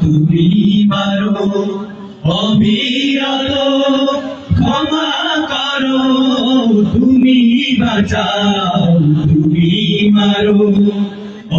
তুমি মারো, অবিরত ক্ষমা করো। তুমি বাঁচাও, তুমি মারো,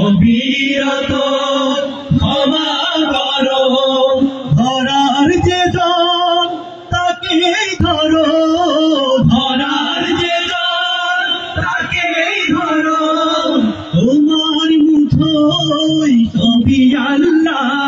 অবিরত ক্ষমা করো। ধরার যে তাকে ধরো। ধরার যে তাকে ধরো। তোমার মুঠোই সবই আল্লাহ।